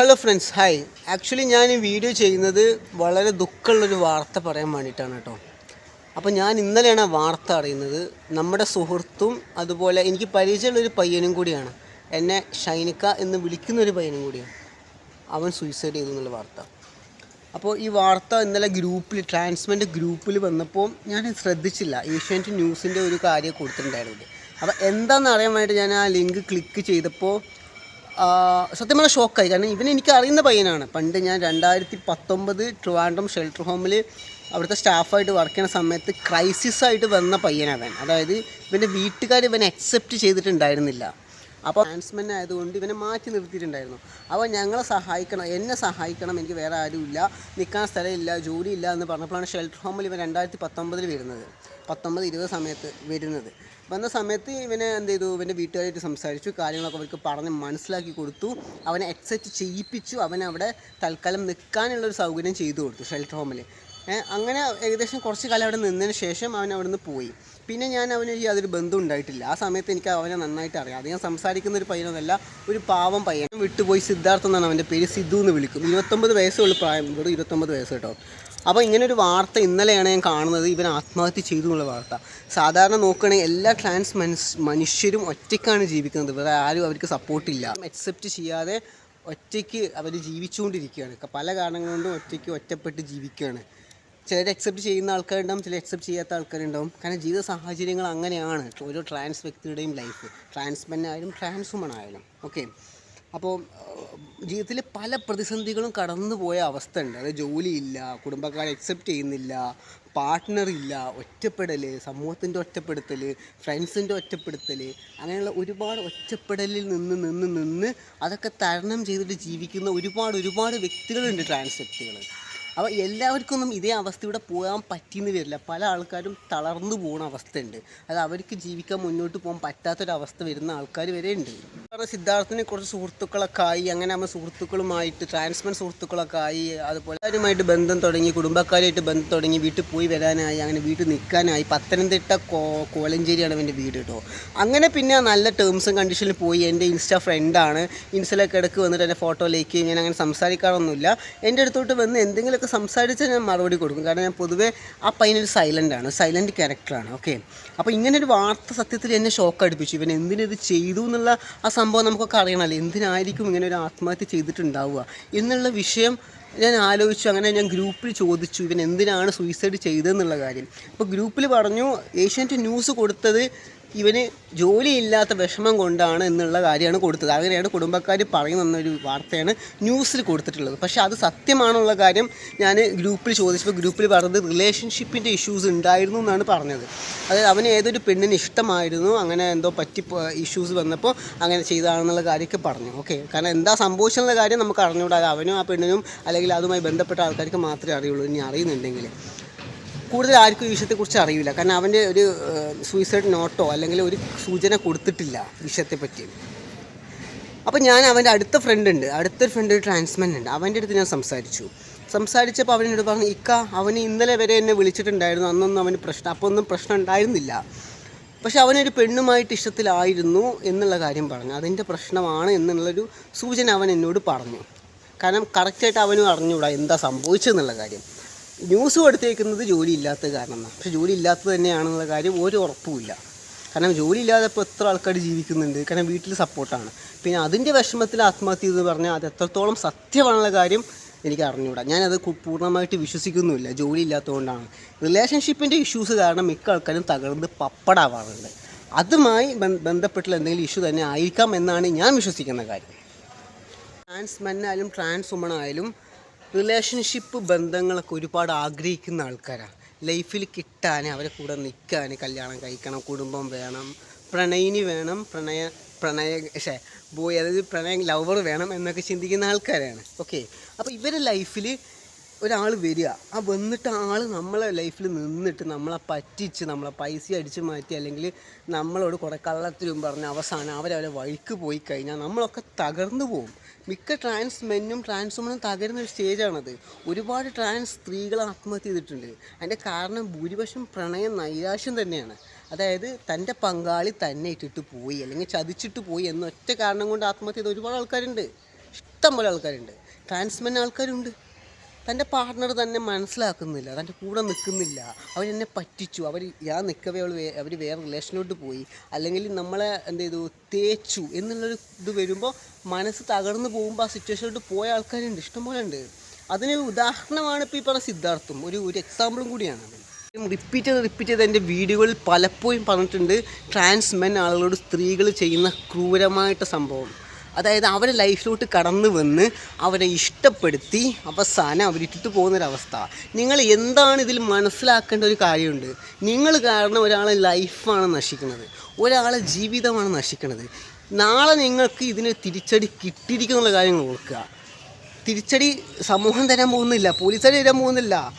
Hello friends hi actually ഞാൻ ഈ video ചെയ്യുന്നത് വളരെ ദുഃഖമുള്ളൊരു വാർത്ത പറയാൻ വേണ്ടിയിട്ടാണ് കേട്ടോ. അപ്പോൾ ഞാൻ ഇന്നലെയാണ് ആ വാർത്ത അറിയുന്നത്. നമ്മുടെ സുഹൃത്തും അതുപോലെ എനിക്ക് പരിചയമുള്ളൊരു പയ്യനും കൂടിയാണ്. എന്നെ ഷൈനിക്ക എന്ന് വിളിക്കുന്ന ഒരു പയ്യനും കൂടിയാണ്. അവൻ സൂയിസൈഡ് ചെയ്തു എന്നുള്ള വാർത്ത. അപ്പോൾ ഈ വാർത്ത ഇന്നലെ ഗ്രൂപ്പിൽ ട്രാൻസ്മെന്റ് ഗ്രൂപ്പിൽ വന്നപ്പോൾ ഞാൻ ശ്രദ്ധിച്ചില്ല. ഏഷ്യാനെറ്റ് ന്യൂസിന്റെ ഒരു കാര്യം കൊടുത്തിട്ടുണ്ടായിരുന്നത്. അപ്പോൾ എന്താണെന്ന് അറിയാൻ വേണ്ടിയിട്ട് ഞാൻ ആ ലിങ്ക് ക്ലിക്ക് ചെയ്തപ്പോൾ സത്യം പറഞ്ഞാൽ ഷോക്കായി. കാരണം ഇവൻ എനിക്ക് അറിയുന്ന പയ്യനാണ്. പണ്ട് ഞാൻ രണ്ടായിരത്തി പത്തൊമ്പത് ട്രിവാൻഡ്രം ഷെൽട്ടർ ഹോമിൽ അവിടുത്തെ സ്റ്റാഫായിട്ട് വർക്ക് ചെയ്യുന്ന സമയത്ത് ക്രൈസിസ് ആയിട്ട് വന്ന പയ്യനവൻ അതായത് ഇവന്റെ വീട്ടുകാർ ഇവനെ അക്സെപ്റ്റ് ചെയ്തിട്ടുണ്ടായിരുന്നില്ല. അപ്പോൾ ട്രാൻസ്മെൻ ആയതുകൊണ്ട് ഇവനെ മാറ്റി നിർത്തിയിട്ടുണ്ടായിരുന്നു. അപ്പോൾ ഞങ്ങളെ സഹായിക്കണം എന്നെ സഹായിക്കണം എനിക്ക് വേറെ ആരുമില്ല നിൽക്കാൻ സ്ഥലമില്ല ജോലിയില്ല എന്ന് പറഞ്ഞപ്പോഴാണ് ഷെൽട്ടർ ഹോമിൽ ഇവൻ രണ്ടായിരത്തി പത്തൊമ്പതിൽ വരുന്നത്. പത്തൊമ്പത് ഇരുപത് സമയത്ത് വരുന്നത്. വന്ന സമയത്ത് ഇവനെ എന്ത് ചെയ്തു? ഇവന്റെ വീട്ടുകാരായിട്ട് സംസാരിച്ചു. കാര്യങ്ങളൊക്കെ അവർക്ക് പറഞ്ഞ് മനസ്സിലാക്കി കൊടുത്തു. അവനെ അക്സെപ്റ്റ് ചെയ്യിപ്പിച്ചു. അവനെ അവിടെ തൽക്കാലം നിൽക്കാനുള്ളൊരു സൗകര്യം ചെയ്തു കൊടുത്തു ഷെൽട്ടർ ഹോമിൽ അങ്ങനെ ഏകദേശം കുറച്ച് കാലം അവിടെ നിന്നതിന് ശേഷം അവൻ അവിടെ നിന്ന് പോയി. പിന്നെ ഞാൻ അവന് യാതൊരു ബന്ധം ഉണ്ടായിട്ടില്ല. ആ സമയത്ത് എനിക്ക് അവനെ നന്നായിട്ട് അറിയാം. അദ്ദേഹം സംസാരിക്കുന്ന ഒരു പയ്യനൊന്നല്ല ഒരു പാവം പയ്യൻ. വിട്ടുപോയി സിദ്ധാർത്ഥ എന്നാണ് അവന്റെ പേര് സിദ്ധു എന്ന് വിളിക്കും. ഇരുപത്തൊമ്പത് വയസ്സുള്ള പ്രായം വെറും ഇരുപത്തൊമ്പത് വയസ്സ് കേട്ടോ. അപ്പോൾ ഇങ്ങനൊരു വാർത്ത ഇന്നലെയാണ് ഞാൻ കാണുന്നത്. ഇവൻ ആത്മഹത്യ ചെയ്തു എന്നുള്ള വാർത്ത. സാധാരണ നോക്കുകയാണെങ്കിൽ എല്ലാ ട്രാൻസ് മനുഷ്യരും ഒറ്റയ്ക്കാണ് ജീവിക്കുന്നത്. വേറെ ആരും അവർക്ക് സപ്പോർട്ടില്ല അക്സെപ്റ്റ് ചെയ്യാതെ ഒറ്റയ്ക്ക് അവർ ജീവിച്ചുകൊണ്ടിരിക്കുകയാണ്. പല കാരണങ്ങൾ കൊണ്ടും ഒറ്റയ്ക്ക് ഒറ്റപ്പെട്ട് ജീവിക്കുകയാണ്. ചിലർ അക്സെപ്റ്റ് ചെയ്യുന്ന ആൾക്കാരുണ്ടാവും ചിലർ അക്സെപ്റ്റ് ചെയ്യാത്ത ആൾക്കാരുണ്ടാവും. കാരണം ജീവിത സാഹചര്യങ്ങൾ അങ്ങനെയാണ്. ഓരോ ട്രാൻസ് വ്യക്തിയുടെയും ലൈഫ് ട്രാൻസ് മെൻ ആയാലും ട്രാൻസ് വുമൺ ആയാലും. ഓക്കെ അപ്പോൾ ജീവിതത്തിൽ പല പ്രതിസന്ധികളും കടന്നു പോയ അവസ്ഥ ഉണ്ട് അതായത് ജോലിയില്ല കുടുംബക്കാരെ അക്സെപ്റ്റ് ചെയ്യുന്നില്ല പാർട്ട്ണർ ഇല്ല ഒറ്റപ്പെടൽ സമൂഹത്തിന്റെ ഒറ്റപ്പെടുത്തൽ ഫ്രണ്ട്സിന്റെ ഒറ്റപ്പെടുത്തൽ അങ്ങനെയുള്ള ഒരുപാട് ഒറ്റപ്പെടലിൽ നിന്ന് നിന്ന് നിന്ന് അതൊക്കെ തരണം ചെയ്തിട്ട് ജീവിക്കുന്ന ഒരുപാട് ഒരുപാട് വ്യക്തികളുണ്ട് ട്രാൻസ് വ്യക്തികൾ അപ്പോൾ എല്ലാവർക്കൊന്നും ഇതേ അവസ്ഥയുടെ പോകാൻ പറ്റിയെന്ന് വരില്ല. പല ആൾക്കാരും തളർന്നു പോകുന്ന അവസ്ഥയുണ്ട്. അത് അവർക്ക് ജീവിക്കാൻ മുന്നോട്ട് പോകാൻ പറ്റാത്തൊരവസ്ഥ വരുന്ന ആൾക്കാർ വരെ ഉണ്ട്. കാരണം സിദ്ധാർത്ഥിനെ കുറച്ച് സുഹൃത്തുക്കളൊക്കെ ആയി അങ്ങനെ നമ്മൾ സുഹൃത്തുക്കളുമായിട്ട് ട്രാൻസ്മെൻ സുഹൃത്തുക്കളൊക്കെ ആയി അതുപോലെ എല്ലാവരുമായിട്ട് ബന്ധം തുടങ്ങി കുടുംബക്കാരുമായിട്ട് ബന്ധം തുടങ്ങി വീട്ടിൽ പോയി വരാനായി അങ്ങനെ വീട്ടിൽ നിൽക്കാനായി പത്തനംതിട്ട കോ കോലഞ്ചേരിയാണ് എന്റെ വീട് കേട്ടോ. അങ്ങനെ പിന്നെ നല്ല ടേംസും കണ്ടീഷനിൽ പോയി എന്റെ ഇൻസ്റ്റാ ഫ്രണ്ടാണ് ഇൻസ്റ്റയിലൊക്കെ ഇടയ്ക്ക് വന്നിട്ട് എന്റെ ഫോട്ടോ ലൈക്ക് ചെയ്യും. ഞാൻ അങ്ങനെ സംസാരിക്കാറൊന്നുമില്ല. എന്റെ അടുത്തോട്ട് വന്ന് എന്തെങ്കിലുമൊക്കെ സംസാരിച്ചാൽ ഞാൻ മറുപടി കൊടുക്കും. കാരണം ഞാൻ പൊതുവേ ആ പയ്യനൊരു സൈലന്റ് ആണ്. സൈലന്റ് ക്യാരക്ടറാണ് ഓക്കെ അപ്പോൾ ഇങ്ങനെ ഒരു വാർത്ത സത്യത്തിൽ എന്നെ ഷോക്ക് അടുപ്പിച്ചു. ഇവൻ എന്തിനിത് ചെയ്തു എന്നുള്ള ആ സംഭവം നമുക്കൊക്കെ അറിയണമല്ലോ. എന്തിനായിരിക്കും ഇങ്ങനെ ഒരു ആത്മഹത്യ ചെയ്തിട്ടുണ്ടാവുക? എന്നുള്ള വിഷയം ഞാൻ ആലോചിച്ചു. അങ്ങനെ ഞാൻ ഗ്രൂപ്പിൽ ചോദിച്ചു. ഇവൻ എന്തിനാണ് സൂയിസൈഡ് ചെയ്തതെന്നുള്ള കാര്യം. അപ്പോൾ ഗ്രൂപ്പിൽ പറഞ്ഞു ഏഷ്യാനെറ്റ് ന്യൂസ് കൊടുത്തത് ഇവന് ജോലിയില്ലാത്ത വിഷമം കൊണ്ടാണ് എന്നുള്ള കാര്യമാണ് കൊടുത്തത്. അങ്ങനെയാണ് കുടുംബക്കാർ പറയുന്നൊരു വാർത്തയാണ് ന്യൂസിൽ കൊടുത്തിട്ടുള്ളത്. പക്ഷേ അത് സത്യമാണുള്ള കാര്യം ഞാൻ ഗ്രൂപ്പിൽ ചോദിച്ചപ്പോൾ ഗ്രൂപ്പിൽ പറഞ്ഞത് റിലേഷൻഷിപ്പിന്റെ ഇഷ്യൂസ് ഉണ്ടായിരുന്നു എന്നാണ് പറഞ്ഞത്. അതായത് അവന് ഏതൊരു പെണ്ണിന് ഇഷ്ടമായിരുന്നു അങ്ങനെ എന്തോ പറ്റി ഇഷ്യൂസ് വന്നപ്പോൾ അങ്ങനെ ചെയ്താണെന്നുള്ള കാര്യമൊക്കെ പറഞ്ഞു. ഓക്കെ. കാരണം എന്താ സംഭവിച്ചെന്നുള്ള കാര്യം നമുക്ക് അറിഞ്ഞുകൂടാതെ അവനും ആ പെണ്ണിനും അല്ലെങ്കിൽ അതുമായി ബന്ധപ്പെട്ട ആൾക്കാർക്ക് മാത്രമേ അറിയുള്ളൂ ഇനി അറിയുന്നുണ്ടെങ്കിൽ. കൂടുതൽ ആർക്കും ഈ വിഷയത്തെക്കുറിച്ച് അറിയില്ല. കാരണം അവന്റെ ഒരു സൂയിസൈഡ് നോട്ടോ അല്ലെങ്കിൽ ഒരു സൂചന കൊടുത്തിട്ടില്ല വിഷയത്തെപ്പറ്റി അപ്പോൾ ഞാൻ അവന്റെ അടുത്ത ഫ്രണ്ട് ഉണ്ട്. അടുത്തൊരു ഫ്രണ്ട് ഒരു ട്രാൻസ്മെൻ ഉണ്ട്. അവന്റെ അടുത്ത് ഞാൻ സംസാരിച്ചു. സംസാരിച്ചപ്പോൾ അവനോട് പറഞ്ഞു ഇക്ക അവന് ഇന്നലെ വരെ എന്നെ വിളിച്ചിട്ടുണ്ടായിരുന്നു. അന്നൊന്നും അവന് പ്രശ്നം അപ്പോൾ ഒന്നും പ്രശ്നം ഉണ്ടായിരുന്നില്ല. പക്ഷെ അവനൊരു പെണ്ണുമായിട്ട് ഇഷ്ടത്തിലായിരുന്നു എന്നുള്ള കാര്യം പറഞ്ഞു. അതിന്റെ പ്രശ്നമാണ് എന്നുള്ളൊരു സൂചന അവൻ എന്നോട് പറഞ്ഞു. കാരണം കറക്റ്റായിട്ട് അവനും അറിഞ്ഞുകൂടാ എന്താ സംഭവിച്ചതെന്നുള്ള കാര്യം. ന്യൂസ് കൊടുത്തേക്കുന്നത് ജോലി ഇല്ലാത്ത കാരണം പക്ഷെ ജോലി ഇല്ലാത്തത് തന്നെയാണെന്നുള്ള കാര്യം ഒരു ഉറപ്പുമില്ല. കാരണം ജോലി ഇല്ലാതെ ഇപ്പോൾ എത്ര ആൾക്കാർ ജീവിക്കുന്നുണ്ട്. കാരണം വീട്ടിൽ സപ്പോർട്ടാണ്. പിന്നെ അതിന്റെ വിഷമത്തിൽ ആത്മഹത്യ എന്ന് പറഞ്ഞാൽ അത് എത്രത്തോളം സത്യമാണെന്നുള്ള കാര്യം എനിക്ക് അറിഞ്ഞുകൂടാ. ഞാനത് പൂർണമായിട്ട് വിശ്വസിക്കുന്നുമില്ല. ജോലി ഇല്ലാത്തതുകൊണ്ടാണ് റിലേഷൻഷിപ്പിന്റെ ഇഷ്യൂസ് കാരണം മിക്ക ആൾക്കാരും തകർന്ന് പപ്പടാവാറുണ്ട്. അതുമായി ബന്ധ- ബന്ധപ്പെട്ടുള്ള എന്തെങ്കിലും ഇഷ്യൂ തന്നെ ആയിരിക്കാം എന്നാണ് ഞാൻ വിശ്വസിക്കുന്ന കാര്യം. ട്രാൻസ് മെന്നായാലും ട്രാൻസ് വുമൺ ആയാലും റിലേഷൻഷിപ്പ് ബന്ധങ്ങളൊക്കെ ഒരുപാട് ആഗ്രഹിക്കുന്ന ആൾക്കാരാണ്. ലൈഫിൽ കിട്ടാൻ അവരെ കൂടെ നിൽക്കാൻ കല്യാണം കഴിക്കണം കുടുംബം വേണം പ്രണയിനി വേണം പ്രണയ പ്രണയ പക്ഷേ ബോയ് അതായത് പ്രണയ ലവർ വേണം എന്നൊക്കെ ചിന്തിക്കുന്ന ആൾക്കാരാണ്. ഓക്കെ? അപ്പോൾ ഇവരുടെ ലൈഫിൽ ഒരാൾ വരിക. ആ വന്നിട്ട് ആൾ നമ്മളെ ലൈഫിൽ നിന്നിട്ട് നമ്മളെ പറ്റിച്ച് നമ്മളെ പൈസ അടിച്ച് മാറ്റി അല്ലെങ്കിൽ നമ്മളോട് കുറേ കള്ളത്തിലും പറഞ്ഞ് അവസാനം അവരവരെ വഴിക്ക് പോയി കഴിഞ്ഞാൽ നമ്മളൊക്കെ തകർന്നു പോകും. മിക്ക ട്രാൻസ് മെന്നും ട്രാൻസ് വുമണും തകരുന്ന ഒരു സ്റ്റേജാണത് ഒരുപാട് ട്രാൻസ് സ്ത്രീകൾ ആത്മഹത്യ ചെയ്തിട്ടുണ്ട്. അതിന്റെ കാരണം ഭൂരിപക്ഷം പ്രണയം നൈരാശ്യം തന്നെയാണ്. അതായത് തന്റെ പങ്കാളി തന്നെ ഇട്ടിട്ട് പോയി അല്ലെങ്കിൽ ചതിച്ചിട്ട് പോയി എന്നൊറ്റ കാരണം കൊണ്ട് ആത്മഹത്യ ചെയ്ത ഒരുപാട് ആൾക്കാരുണ്ട്. ഇഷ്ടം പോലെ ആൾക്കാരുണ്ട്. ട്രാൻസ്മെൻ ആൾക്കാരുണ്ട്. തന്റെ പാർട്ട്ണർ തന്നെ മനസ്സിലാക്കുന്നില്ല തന്റെ കൂടെ നിൽക്കുന്നില്ല. അവരെന്നെ പറ്റിച്ചു. അവർ ഞാൻ നിൽക്കവേ അവൾ അവർ വേറെ റിലേഷനിലോട്ട് പോയി. അല്ലെങ്കിൽ നമ്മളെ എന്ത് ചെയ്തു? തേച്ചു എന്നുള്ളൊരു ഇത് വരുമ്പോൾ മനസ്സ് തകർന്നു പോകുമ്പോൾ ആ സിറ്റുവേഷനിലോട്ട് പോയ ആൾക്കാരുണ്ട് ഇഷ്ടംപോലെ ഉണ്ട് അതിന് ഉദാഹരണമാണ് ഇപ്പോൾ ഈ പറഞ്ഞ സിദ്ധാർത്ഥം. ഒരു ഒരു എക്സാമ്പിളും കൂടിയാണ് റിപ്പീറ്റ് ചെയ്ത് റിപ്പീറ്റ് ചെയ്ത് എന്റെ വീഡിയോകളിൽ പലപ്പോഴും പറഞ്ഞിട്ടുണ്ട് ട്രാൻസ് മെൻ ആളുകളോട് സ്ത്രീകൾ ചെയ്യുന്ന ക്രൂരമായിട്ട് സംഭവം. അതായത് അവരെ ലൈഫിലോട്ട് കടന്നു വന്ന് അവരെ ഇഷ്ടപ്പെടുത്തി അവസാനം അവരിട്ടിട്ട് പോകുന്നൊരവസ്ഥ. നിങ്ങൾ എന്താണ് ഇതിൽ മനസ്സിലാക്കേണ്ട ഒരു കാര്യമുണ്ട്? നിങ്ങൾ കാരണം ഒരാളെ ലൈഫാണ് നശിക്കുന്നത്. ഒരാളെ ജീവിതമാണ് നശിക്കുന്നത്. നാളെ നിങ്ങൾക്ക് ഇതിന് തിരിച്ചടി കിട്ടിയിരിക്കുന്നുള്ള കാര്യങ്ങൾ ഓർക്കുക. തിരിച്ചടി സമൂഹം തരാൻ പോകുന്നില്ല പോലീസുകാർ തരാൻ പോകുന്നില്ല.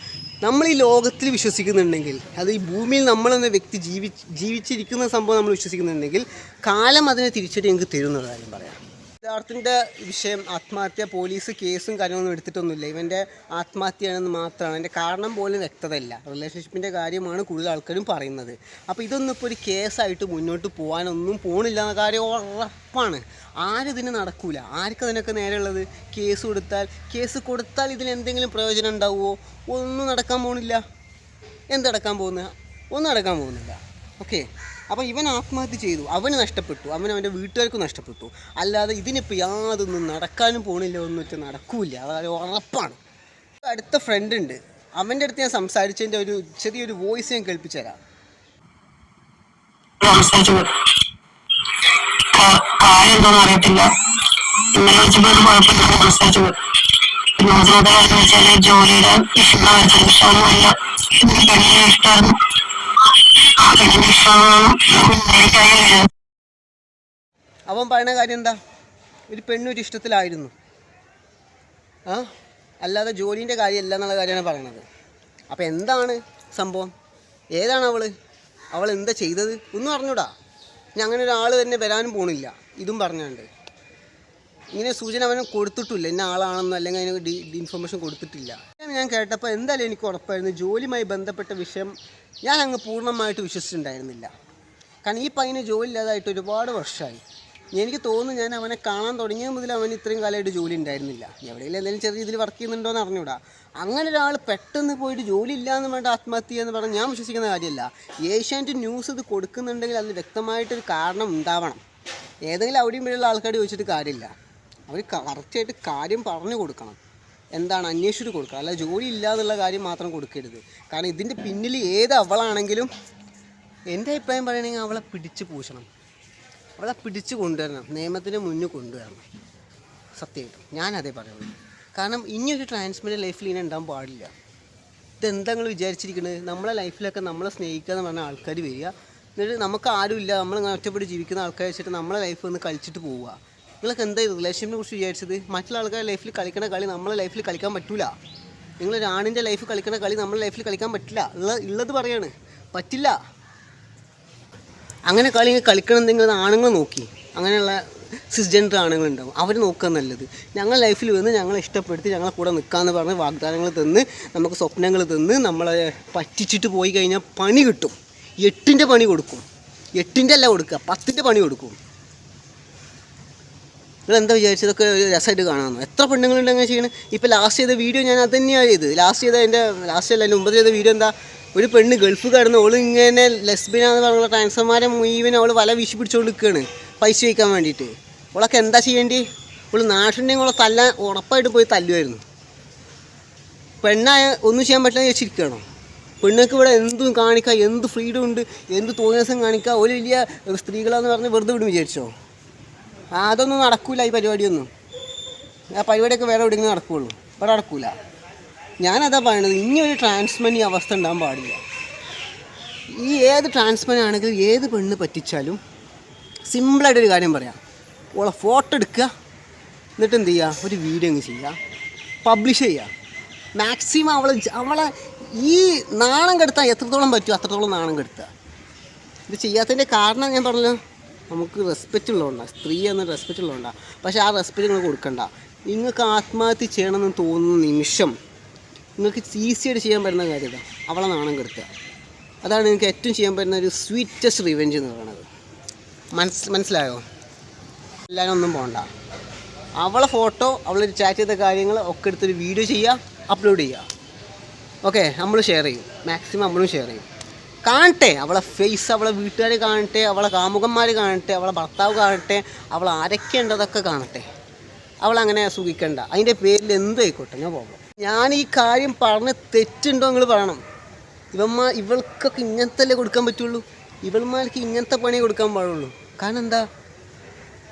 നമ്മൾ ഈ ലോകത്തിൽ വിശ്വസിക്കുന്നുണ്ടെങ്കിൽ അത് ഈ ഭൂമിയിൽ നമ്മളെന്ന വ്യക്തി ജീവി ജീവിച്ചിരിക്കുന്ന സംഭവം നമ്മൾ വിശ്വസിക്കുന്നുണ്ടെങ്കിൽ കാലം അതിനെ തിരിച്ചടി ഞങ്ങൾക്ക് തരുന്ന കാര്യം പറയാം. സിദ്ധാർത്ഥിന്റെ വിഷയം ആത്മഹത്യ പോലീസ് കേസും കാര്യങ്ങളൊന്നും എടുത്തിട്ടൊന്നുമില്ല. ഇവന്റെ ആത്മഹത്യയാണെന്ന് മാത്രമാണ്. അതിന്റെ കാരണം പോലും വ്യക്തതയില്ല. റിലേഷൻഷിപ്പിന്റെ കാര്യമാണ് കൂടുതൽ ആൾക്കാരും പറയുന്നത്. അപ്പോൾ ഇതൊന്നും ഇപ്പോൾ ഒരു കേസായിട്ട് മുന്നോട്ട് പോകാനൊന്നും പോണില്ല എന്ന കാര്യം ഉറപ്പാണ്. ആരും ഇതിന് നടക്കൂല? ആർക്കും അതിനൊക്കെ നേരെയുള്ളത്? കേസ് കൊടുത്താൽ കേസ് കൊടുത്താൽ ഇതിന് എന്തെങ്കിലും പ്രയോജനം ഉണ്ടാവുമോ? ഒന്നും നടക്കാൻ പോണില്ല. എന്ത് നടക്കാൻ പോകുന്ന? ഒന്നും നടക്കാൻ പോകുന്നില്ല. ഓക്കെ? അപ്പോൾ ഇവൻ ആത്മഹത്യ ചെയ്തു. അവന് നഷ്ടപ്പെട്ടു. അവൻ അവന്റെ വീട്ടുകാർക്ക് നഷ്ടപ്പെട്ടു. അല്ലാതെ ഇതിനിപ്പോൾ യാതൊന്നും നടക്കാനും പോണില്ല എന്ന് വെച്ചാൽ നടക്കൂല അതായത് ഉറപ്പാണ്. അടുത്ത ഫ്രണ്ട് ഉണ്ട്. അവന്റെ അടുത്ത് ഞാൻ സംസാരിച്ചതിന്റെ ഒരു ചെറിയൊരു വോയിസ് ഞാൻ കേൾപ്പിച്ചു തരാം സംസാരിച്ചു ജോലിയുടെ ഇഷ്ടമായിരുന്നു. അവൻ പറയുന്ന കാര്യം എന്താ? ഒരു പെണ്ണൊരു ഇഷ്ടത്തിലായിരുന്നു. ആ? അല്ലാതെ ജോലീന്റെ കാര്യമല്ല എന്നുള്ള കാര്യമാണ് പറയണത്. അപ്പോൾ എന്താണ് സംഭവം? ഏതാണ് അവൾ അവൾ എന്താ ചെയ്തത്? ഒന്നും അറിഞ്ഞൂടാ ഞാൻ അങ്ങനെ ഒരാൾ തന്നെ വരാനും പോണില്ല. ഇതും പറഞ്ഞാണ്ട്. ഇങ്ങനെ സൂചന അവന് കൊടുത്തിട്ടില്ല. ഇന്ന ആളാണെന്നോ അല്ലെങ്കിൽ അതിന് ഇൻഫർമേഷൻ കൊടുത്തിട്ടില്ല. ഞാൻ- ഞാൻ കേട്ടപ്പോൾ എന്തായാലും എനിക്ക് ഉറപ്പായിരുന്നു. ജോലിയുമായി ബന്ധപ്പെട്ട വിഷയം ഞാൻ അങ്ങ് പൂർണമായിട്ട് വിശ്വസിച്ചിട്ടുണ്ടായിരുന്നില്ല. കാരണം ഈ പയ്യന് ജോലി ഇല്ലാതായിട്ട് ഒരുപാട് വർഷമായി. എനിക്ക് തോന്നുന്നു ഞാൻ അവനെ കാണാൻ തുടങ്ങിയ മുതൽ അവൻ ഇത്രയും കാലമായിട്ട് ജോലി ഉണ്ടായിരുന്നില്ല. എവിടെയെങ്കിലും എന്തെങ്കിലും ചെറിയ രീതിയിൽ വർക്ക് ചെയ്യുന്നുണ്ടോ എന്ന് അറിഞ്ഞൂടാ. അങ്ങനെ ഒരാൾ പെട്ടെന്ന് പോയിട്ട് ജോലി ഇല്ല എന്ന് വേണ്ട ആത്മഹത്യ എന്ന് പറഞ്ഞാൽ ഞാൻ വിശ്വസിക്കുന്ന കാര്യമല്ല. ഏഷ്യാനെറ്റ് ന്യൂസ് ഇത് കൊടുക്കുന്നുണ്ടെങ്കിൽ അതിന് വ്യക്തമായിട്ടൊരു കാരണം ഉണ്ടാവണം. ഏതെങ്കിലും അവിടെയും ഇവിടെയുള്ള ആൾക്കാർ ചോദിച്ചിട്ട് കാര്യമില്ല. അവർ കറക്റ്റായിട്ട് കാര്യം പറഞ്ഞു കൊടുക്കണം. എന്താണ് അന്വേഷിച്ചിട്ട് കൊടുക്കുക. അല്ല ജോലി ഇല്ല എന്നുള്ള കാര്യം മാത്രം കൊടുക്കരുത്. കാരണം ഇതിന്റെ പിന്നിൽ ഏത് അവളാണെങ്കിലും എന്റെ അഭിപ്രായം പറയുകയാണെങ്കിൽ അവളെ പിടിച്ച് പൂശണം. അവളെ പിടിച്ച് കൊണ്ടുവരണം. നിയമത്തിന് മുന്നിൽ കൊണ്ടുവരണം. സത്യമായിട്ടും അതേ പറയുള്ളൂ. കാരണം ഇനിയൊരു ട്രാൻസ്മിറ്റ് ലൈഫിൽ ഇങ്ങനെ ഉണ്ടാകാൻ പാടില്ല. ഇതെന്താ നിങ്ങൾ വിചാരിച്ചിരിക്കുന്നത് നമ്മളെ ലൈഫിലൊക്കെ നമ്മളെ സ്നേഹിക്കുക എന്ന് പറഞ്ഞ ആൾക്കാർ വരിക. എന്നിട്ട് നമുക്ക് ആരുമില്ല. നമ്മളിങ്ങനെ ഒറ്റപ്പെട്ട് ജീവിക്കുന്ന ആൾക്കാർ വെച്ചിട്ട് നമ്മളെ ലൈഫ് ഒന്ന് കളിച്ചിട്ട് പോവുക. നിങ്ങൾക്ക് എന്താ ഇത് റിലേഷനെ കുറിച്ച് വിചാരിച്ചത്? മറ്റുള്ള ആൾക്കാരുടെ ലൈഫിൽ കളിക്കണ കളി നമ്മളെ ലൈഫിൽ കളിക്കാൻ പറ്റില്ല നിങ്ങൾ ആണിന്റെ ലൈഫ് കളിക്കണ കളി നമ്മളെ ലൈഫിൽ കളിക്കാൻ പറ്റില്ല. ഉള്ള ഉള്ളത് പറയാണ്. പറ്റില്ല. അങ്ങനെ കളി നിങ്ങൾ ആണുങ്ങൾ നോക്കി. അങ്ങനെയുള്ള സിസ്ജെൻഡർ ആണുങ്ങളുണ്ടാവും. അവർ നോക്കുക നല്ലത്. ഞങ്ങൾ ലൈഫിൽ വന്ന് ഞങ്ങളെ ഇഷ്ടപ്പെടുത്തി ഞങ്ങളെ കൂടെ നിൽക്കാമെന്ന് പറഞ്ഞ് വാഗ്ദാനങ്ങൾ തന്ന് നമുക്ക് സ്വപ്നങ്ങൾ തന്ന് നമ്മളെ പറ്റിച്ചിട്ട് പോയി കഴിഞ്ഞാൽ പണി കിട്ടും. എട്ടിന്റെ പണി കൊടുക്കും. എട്ടിന്റെ അല്ല കൊടുക്കുക. പത്തിന്റെ പണി കൊടുക്കും. നിങ്ങൾ എന്താ വിചാരിച്ചതൊക്കെ ഒരു രസമായിട്ട് കാണാമെന്ന്. എത്ര പെണ്ണുങ്ങളുണ്ട് അങ്ങനെ ചെയ്യണേ? ഇപ്പോൾ ലാസ്റ്റ് ചെയ്ത വീഡിയോ ഞാൻ അത് തന്നെയാണ് ചെയ്തത് ലാസ്റ്റ് ചെയ്ത എന്റെ ലാസ്റ്റ് അല്ല മുമ്പ് ചെയ്ത വീഡിയോ എന്താ? ഒരു പെണ്ണ് ഗൾഫ് കടന്ന് അവൾ ഇങ്ങനെ ലെസ്ബിനാന്ന് പറഞ്ഞുള്ള ട്രാൻസ്ഫർമാരെ മുഴുവൻ അവൾ വല വീശി പിടിച്ചുകൊണ്ട് നിൽക്കുകയാണ് പൈസ ചോദിക്കാൻ വേണ്ടിയിട്ട്. അവളൊക്കെ എന്താ ചെയ്യേണ്ടി? അവൾ നാട്ടിന്റെയും കൂടെ തല്ലാൻ ഉറപ്പായിട്ട് പോയി തല്ലുമായിരുന്നു പെണ്ണായ ഒന്നും ചെയ്യാൻ പറ്റില്ല ചോദിച്ചിരിക്കുകയാണോ പെണ്ണുങ്ങൾക്ക് ഇവിടെ എന്തും കാണിക്കാം എന്ത് ഫ്രീഡം ഉണ്ട് എന്ത് തോന്നിയാസം കാണിക്കാം. ഒരു വലിയ സ്ത്രീകളാന്ന് പറഞ്ഞ് വെറുതെ വിടും വിചാരിച്ചോ? അതൊന്നും നടക്കൂല ഈ പരിപാടിയൊന്നും. ആ പരിപാടിയൊക്കെ വേറെ എവിടെയെങ്കിലും നടക്കുകയുള്ളൂ ഇവിടെ നടക്കൂല. ഞാനതാ പറയണത് ഇനി ഒരു ട്രാൻസ്മെൻ ഈ അവസ്ഥ ഉണ്ടാകാൻ പാടില്ല. ഈ ഏത് ട്രാൻസ്മൻ ആണെങ്കിലും ഏത് പെണ്ണ് പറ്റിച്ചാലും സിമ്പിളായിട്ടൊരു കാര്യം പറയാം. ഓളെ ഫോട്ടോ എടുക്കുക എന്നിട്ട് എന്ത് ചെയ്യുക? ഒരു വീഡിയോ അങ്ങ് ചെയ്യുക. പബ്ലിഷ് ചെയ്യുക. മാക്സിമം അവളെ അവളെ ഈ നാണം കെടുത്താൽ എത്രത്തോളം പറ്റുമോ അത്രത്തോളം നാണം കെടുത്തുക. ഇത് ചെയ്യാത്തതിന്റെ കാരണം ഞാൻ പറഞ്ഞല്ലോ. നമുക്ക് റെസ്പെക്റ്റ് ഉള്ളതുകൊണ്ടാണ് സ്ത്രീ എന്ന റെസ്പെക്റ്റ് ഉള്ളതുകൊണ്ടാണ് പക്ഷേ ആ റെസ്പെക്റ്റ് നിങ്ങൾ കൊടുക്കണ്ട. നിങ്ങൾക്ക് ആത്മഹത്യ ചെയ്യണമെന്ന് തോന്നുന്ന നിമിഷം നിങ്ങൾക്ക് ഈസിയായിട്ട് ചെയ്യാൻ പറ്റുന്ന കാര്യം അവളെ നാണം കെടുത്തുക. അതാണ് നിങ്ങൾക്ക് ഏറ്റവും ചെയ്യാൻ പറ്റുന്ന ഒരു സ്വീറ്റസ്റ്റ് റിവെഞ്ച് എന്ന് പറയുന്നത്. മനസ് മനസ്സിലായോ? എല്ലാവരും ഒന്നും പോകണ്ട അവളെ ഫോട്ടോ അവളെ ചാറ്റ് ചെയ്ത കാര്യങ്ങൾ ഒക്കെ എടുത്തൊരു വീഡിയോ ചെയ്യുക അപ്ലോഡ് ചെയ്യുക. ഓക്കെ നമ്മൾ ഷെയർ ചെയ്യും. മാക്സിമം നമ്മളും ഷെയർ ചെയ്യും. കാണട്ടെ അവളെ ഫേസ് അവളെ വീട്ടുകാർ കാണട്ടെ അവളെ കാമുകന്മാർ കാണട്ടെ അവളെ ഭർത്താവ് കാണട്ടെ അവൾ ആരൊക്കെയുണ്ടതൊക്കെ കാണട്ടെ. അങ്ങനെ സുഖിക്കണ്ട. അതിന്റെ പേരിൽ എന്തായിക്കോട്ടെ ഞാൻ പോകാം ഞാൻ ഈ കാര്യം പറഞ്ഞ് തെറ്റുണ്ടോ നിങ്ങൾ പറയണം. ഇവന്മാർ ഇവൾക്കൊക്കെ ഇങ്ങനത്തെ അല്ലേ കൊടുക്കാൻ പറ്റുള്ളൂ. ഇവന്മാർക്ക് ഇങ്ങനത്തെ പണി കൊടുക്കാൻ പാടുള്ളൂ. കാരണം എന്താ?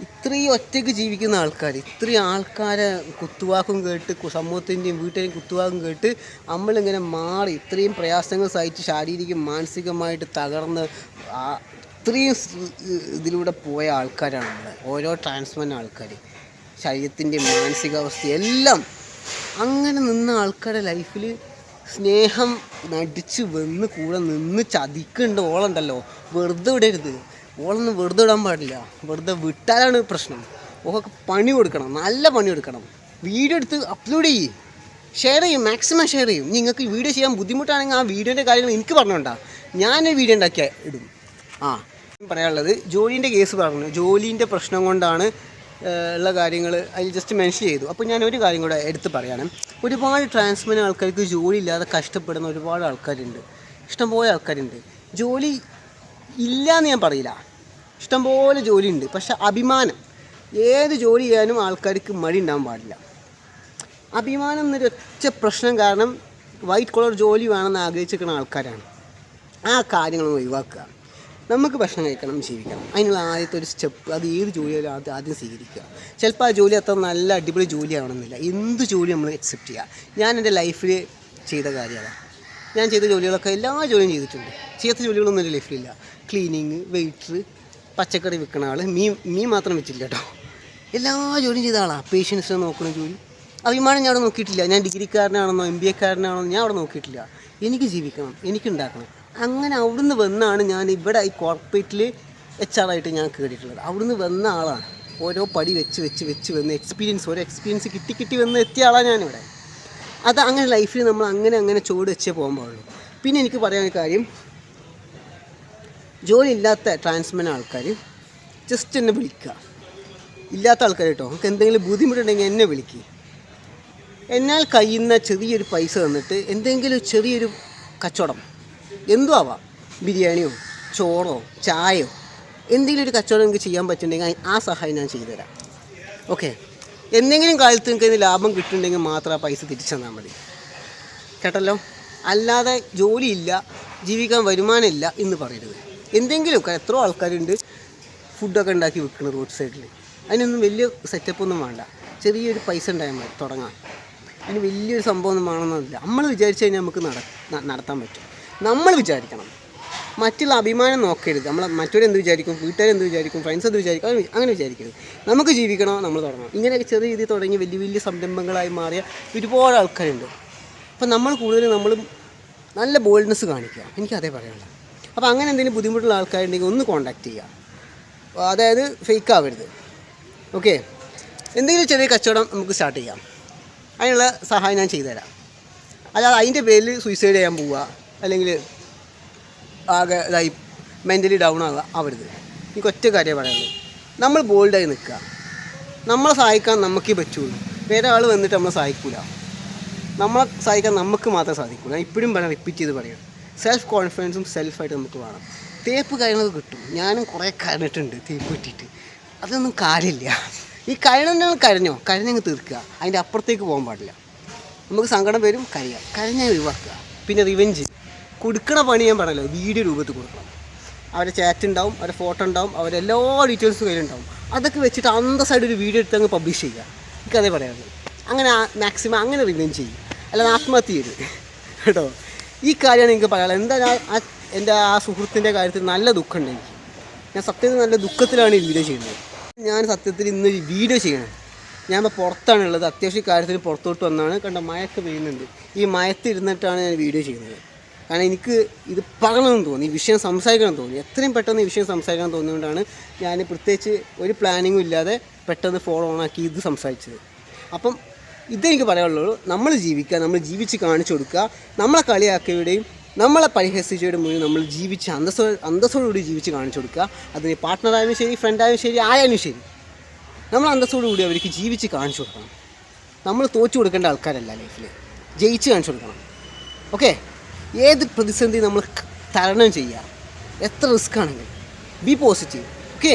ഇത്രയും ഒറ്റയ്ക്ക് ജീവിക്കുന്ന ആൾക്കാർ ഇത്രയും ആൾക്കാരെ കുത്തുവാക്കും കേട്ട് സമൂഹത്തിന്റെയും വീട്ടിലെയും കുത്തുവാക്കും കേട്ട് നമ്മളിങ്ങനെ മാറി ഇത്രയും പ്രയാസങ്ങൾ സഹിച്ച് ശാരീരികം മാനസികമായിട്ട് തകർന്ന് ഇത്രയും ഇതിലൂടെ പോയ ആൾക്കാരാണ് നമ്മൾ ഓരോ ട്രാൻസ്മൻ ആൾക്കാർ ശരീരത്തിന്റെ മാനസികാവസ്ഥ എല്ലാം. അങ്ങനെ നിന്ന ആൾക്കാരുടെ ലൈഫിൽ സ്നേഹം നടിച്ച് വന്ന് കൂടെ നിന്ന് ചതിക്കുന്നുണ്ട് ഓളുണ്ടല്ലോ. വെറുതെ വിടരുത്. ഓളൊന്നും വെറുതെ ഇടാൻ പാടില്ല. വെറുതെ വിട്ടാലാണ് പ്രശ്നം. ഓക്കെ പണി കൊടുക്കണം. നല്ല പണി കൊടുക്കണം. വീഡിയോ എടുത്ത് അപ്ലോഡ് ചെയ്യും. ഷെയർ ചെയ്യും. മാക്സിമം ഷെയർ ചെയ്യും. നിങ്ങൾക്ക് വീഡിയോ ചെയ്യാൻ ബുദ്ധിമുട്ടാണെങ്കിൽ ആ വീഡിയോന്റെ കാര്യങ്ങൾ എനിക്ക് പറഞ്ഞോണ്ടാ. ഞാൻ വീഡിയോ ഉണ്ടാക്കി ഇടും. ആ പറയാനുള്ളത് ജോലീന്റെ കേസ് പറഞ്ഞു. ജോലീന്റെ പ്രശ്നം കൊണ്ടാണ് ഉള്ള കാര്യങ്ങൾ അതിൽ ജസ്റ്റ് മെൻഷൻ ചെയ്തു. അപ്പോൾ ഞാൻ ഒരു കാര്യം കൂടെ എടുത്ത് പറയാണ്. ഒരുപാട് ട്രാൻസ്മെന്റ് ആൾക്കാർക്ക് ജോലി ഇല്ലാതെ കഷ്ടപ്പെടുന്ന ഒരുപാട് ആൾക്കാരുണ്ട്. ഇഷ്ടംപോലെ ആൾക്കാരുണ്ട്. ജോലി ഇല്ല എന്ന് ഞാൻ പറയില്ല. ഇഷ്ടംപോലെ ജോലിയുണ്ട്. പക്ഷെ അഭിമാനം. ഏത് ജോലി ചെയ്യാനും ആൾക്കാർക്ക് മടി ഉണ്ടാകാൻ പാടില്ല. അഭിമാനം എന്നൊരു ഒറ്റ പ്രശ്നം കാരണം വൈറ്റ് കളർ ജോലി വേണമെന്ന് ആഗ്രഹിച്ചിരിക്കുന്ന ആൾക്കാരാണ്. ആ കാര്യങ്ങൾ ഒഴിവാക്കുക. നമുക്ക് ഭക്ഷണം കഴിക്കണം ജീവിക്കണം. അതിനുള്ള ആദ്യത്തെ ഒരു സ്റ്റെപ്പ് അത് ഏത് ജോലിയായാലും ആദ്യം ആദ്യം സ്വീകരിക്കുക. ചിലപ്പോൾ ആ ജോലി അത്ര നല്ല അടിപൊളി ജോലി ആവണമെന്നില്ല. എന്ത് ജോലി നമ്മൾ അക്സെപ്റ്റ് ചെയ്യുക? ഞാൻ എന്റെ ലൈഫിൽ ചെയ്ത കാര്യമാണ് ഞാൻ ചെയ്ത ജോലികളൊക്കെ എല്ലാ ജോലിയും ചെയ്തിട്ടുണ്ട്. ചെയ്യാത്ത ജോലികളൊന്നും എന്റെ ലൈഫിലില്ല ക്ലീനിങ് വെയിറ്റർ പച്ചക്കറി വിൽക്കുന്ന ആൾ മീൻ മീൻ മാത്രം വെച്ചില്ല കേട്ടോ. എല്ലാ ജോലിയും ചെയ്ത ആളാണ് പേഷ്യൻസിനെ നോക്കുന്ന ജോലി. അഭിമാനം ഞാൻ അവിടെ നോക്കിയിട്ടില്ല. ഞാൻ ഡിഗ്രിക്കാരനാണെന്നോ എം ബി എക്കാരനാണെന്നോ ഞാൻ അവിടെ നോക്കിയിട്ടില്ല. എനിക്ക് ജീവിക്കണം. എനിക്കുണ്ടാക്കണം അങ്ങനെ അവിടുന്ന് വന്നാണ് ഞാൻ ഇവിടെ ഈ കോർപ്പറേറ്റിൽ എച്ച് ആയിട്ട് ഞാൻ കയറിയിട്ടുള്ളത് അവിടുന്ന് വന്ന ആളാണ്. ഓരോ പടി വെച്ച് വെച്ച് വെച്ച് വന്ന് എക്സ്പീരിയൻസ് ഓരോ എക്സ്പീരിയൻസ് കിട്ടി കിട്ടി വന്ന് എത്തിയ ആളാണ് ഞാനിവിടെ അത് അങ്ങനെ ലൈഫിൽ നമ്മൾ അങ്ങനെ അങ്ങനെ ചുവട് വെച്ചേ പോകാൻ പാടുള്ളൂ. പിന്നെ എനിക്ക് പറയാൻ കാര്യം. ജോലി ഇല്ലാത്ത ട്രാൻസ്മെൻ ആൾക്കാർ ജസ്റ്റ് എന്നെ വിളിക്കുക. ഇല്ലാത്ത ആൾക്കാർ കേട്ടോ നമുക്ക് എന്തെങ്കിലും ബുദ്ധിമുട്ടുണ്ടെങ്കിൽ എന്നെ വിളിക്കുക എന്നാൽ കഴിയുന്ന ചെറിയൊരു പൈസ തന്നിട്ട് എന്തെങ്കിലും ചെറിയൊരു കച്ചവടം എന്തു ആവാം. ബിരിയാണിയോ ചോറോ ചായയോ എന്തെങ്കിലും ഒരു കച്ചവടം നിങ്ങൾക്ക് ചെയ്യാൻ പറ്റുന്നുണ്ടെങ്കിൽ ആ സഹായം ഞാൻ ചെയ്തുതരാം ഓക്കെ എന്തെങ്കിലും കാലത്ത് നിങ്ങൾക്ക് ഇതിന് ലാഭം കിട്ടുന്നുണ്ടെങ്കിൽ മാത്രം ആ പൈസ തിരിച്ചു തന്നാൽ മതി. കേട്ടല്ലോ? അല്ലാതെ ജോലിയില്ല ജീവിക്കാൻ വരുമാനമില്ല എന്ന് പറയരുത്. എന്തെങ്കിലും എത്രയോ ആൾക്കാരുണ്ട് ഫുഡൊക്കെ ഉണ്ടാക്കി വിൽക്കുന്നത് റോഡ് സൈഡിൽ അതിനൊന്നും വലിയ സെറ്റപ്പ് ഒന്നും വേണ്ട. ചെറിയൊരു പൈസ ഉണ്ടായാൽ മതി തുടങ്ങാം. അതിന് വലിയൊരു സംഭവം ഒന്നും വേണമെന്നില്ല നമ്മൾ വിചാരിച്ചു കഴിഞ്ഞാൽ നമുക്ക് നടത്താൻ പറ്റും. നമ്മൾ വിചാരിക്കണം. മറ്റുള്ള അഭിമാനം നോക്കരുത്. നമ്മൾ മറ്റവരെന്ത് വിചാരിക്കും? വീട്ടുകാരെന്ത് വിചാരിക്കും? ഫ്രണ്ട്സ് എന്ത് വിചാരിക്കും? അങ്ങനെ വിചാരിക്കരുത്. നമുക്ക് ജീവിക്കണോ? നമ്മൾ തുടങ്ങണം. ഇങ്ങനെയൊക്കെ ചെറിയ രീതിയിൽ തുടങ്ങി വലിയ വലിയ സംരംഭങ്ങളായി മാറിയ ഒരുപാട് ആൾക്കാരുണ്ട്. അപ്പം നമ്മൾ കൂടുതൽ നമ്മൾ നല്ല ബോൾഡ്നെസ് കാണിക്കുക. എനിക്കതേ അതേ പറയാനുള്ളൂ. അപ്പോൾ അങ്ങനെ എന്തെങ്കിലും ബുദ്ധിമുട്ടുള്ള ആൾക്കാരുണ്ടെങ്കിൽ ഒന്ന് കോൺടാക്ട് ചെയ്യുക അതായത് ഫേക്ക് ആവരുത്. ഓക്കെ എന്തെങ്കിലും ചെറിയ കച്ചവടം നമുക്ക് സ്റ്റാർട്ട് ചെയ്യാം. അതിനുള്ള സഹായം ഞാൻ ചെയ്തുതരാം. അല്ലാതെ അതിന്റെ പേരിൽ സൂയിസൈഡ് ചെയ്യാൻ പോവുക. അല്ലെങ്കിൽ ആകെ ഇതായി മെന്റലി ഡൗൺ ആവുക ആവരുത്. എനിക്ക് ഒറ്റ കാര്യം പറയാനുള്ളൂ. നമ്മൾ ബോൾഡായി നിൽക്കുക. നമ്മളെ സഹായിക്കാൻ നമുക്കേ പറ്റുള്ളൂ. വേറെ ആൾ വന്നിട്ട് നമ്മളെ സഹായിക്കില്ല നമ്മളെ സഹായിക്കാൻ നമുക്ക് മാത്രമേ സാധിക്കൂ ഞാൻ ഇപ്പോഴും പറയാം റിപ്പീറ്റ് ചെയ്ത് പറയാം. സെൽഫ് കോൺഫിഡൻസും സെൽഫായിട്ട് നമുക്ക് വേണം. തേപ്പ് കാര്യങ്ങളൊക്കെ കിട്ടും. ഞാനും കുറേ കരഞ്ഞിട്ടുണ്ട് തേപ്പ് കിട്ടിയിട്ട് അതൊന്നും കാര്യമില്ല. ഈ കരഞ്ഞാൽ കരഞ്ഞോ? കരഞ്ഞങ്ങ് തീർക്കുക. അതിന്റെ അപ്പുറത്തേക്ക് പോകാൻ പാടില്ല. നമുക്ക് സങ്കടം വരും കരയുക കരഞ്ഞ ഒഴിവാക്കുക. പിന്നെ റിവെഞ്ച് കൊടുക്കണ പണി ഞാൻ പറഞ്ഞല്ലോ വീഡിയോ രൂപത്തിൽ കൊടുക്കണം. അവരെ ചാറ്റ് ഉണ്ടാവും അവരെ ഫോട്ടോ ഉണ്ടാവും അവരെ എല്ലാ ഡീറ്റെയിൽസും കയ്യിലുണ്ടാവും അതൊക്കെ വെച്ചിട്ട് അന്തസ്സായിട്ട് ഒരു വീഡിയോ എടുത്ത് അങ്ങ് പബ്ലിഷ് ചെയ്യുക. എനിക്കതേ പറയാറുള്ളൂ. അങ്ങനെ മാക്സിമം അങ്ങനെ റിവെഞ്ച് ചെയ്യും അല്ലാതെ ആത്മഹത്യ ചെയ്ത് കേട്ടോ? ഈ കാര്യമാണ് എനിക്ക് പറയാനുള്ളത്. എന്താ ഞാൻ ആ എന്റെ ആ സുഹൃത്തിന്റെ കാര്യത്തിൽ നല്ല ദുഃഖമുണ്ട് എനിക്ക് ഞാൻ സത്യത്തിൽ നല്ല ദുഃഖത്തിലാണ് ഈ വീഡിയോ ചെയ്യുന്നത്. ഞാൻ സത്യത്തിൽ ഇന്ന് വീഡിയോ ചെയ്യണം. ഞാൻ ഇപ്പോൾ പുറത്താണുള്ളത് അത്യാവശ്യം കാര്യത്തിൽ പുറത്തോട്ട് വന്നാണ്. കണ്ട മഴയൊക്കെ പെയ്യുന്നുണ്ട്. ഈ മയത്തിരുന്നിട്ടാണ് ഞാൻ വീഡിയോ ചെയ്യുന്നത്. കാരണം എനിക്ക് ഇത് പറയണമെന്ന് തോന്നി ഈ വിഷയം സംസാരിക്കണം തോന്നി. എത്രയും പെട്ടെന്ന് ഈ വിഷയം സംസാരിക്കാൻ തോന്നിയതുകൊണ്ടാണ് ഞാൻ പ്രത്യേകിച്ച് ഒരു പ്ലാനിങ്ങും ഇല്ലാതെ പെട്ടെന്ന് ഫോൺ ഓണാക്കി ഇത് സംസാരിച്ചത്. അപ്പം ഇതെനിക്ക് പറയാനുള്ളൂ നമ്മൾ ജീവിക്കുക നമ്മൾ ജീവിച്ച് കാണിച്ചു കൊടുക്കുക നമ്മളെ കളിയാക്കിയവരുടെയും നമ്മളെ പരിഹസിച്ചവരുടെ മുന്നിൽ നമ്മൾ ജീവിച്ച് അന്തസ്സോ അന്തസ്സോടുകൂടി ജീവിച്ച് കാണിച്ചു കൊടുക്കുക. അതിന് പാർട്ട്ണറായാലും ശരി ഫ്രണ്ടായാലും ശരി ആയാലും ശരി. നമ്മൾ അന്തസ്സോടുകൂടി അവർക്ക് ജീവിച്ച് കാണിച്ചു കൊടുക്കണം. നമ്മൾ തോച്ചു കൊടുക്കേണ്ട ആൾക്കാരല്ല ലൈഫിൽ ജയിച്ച് കാണിച്ചു കൊടുക്കണം. ഓക്കെ ഏത് പ്രതിസന്ധി നമ്മൾ തരണം ചെയ്യുക? എത്ര റിസ്ക് ആണെങ്കിലും. B positive okay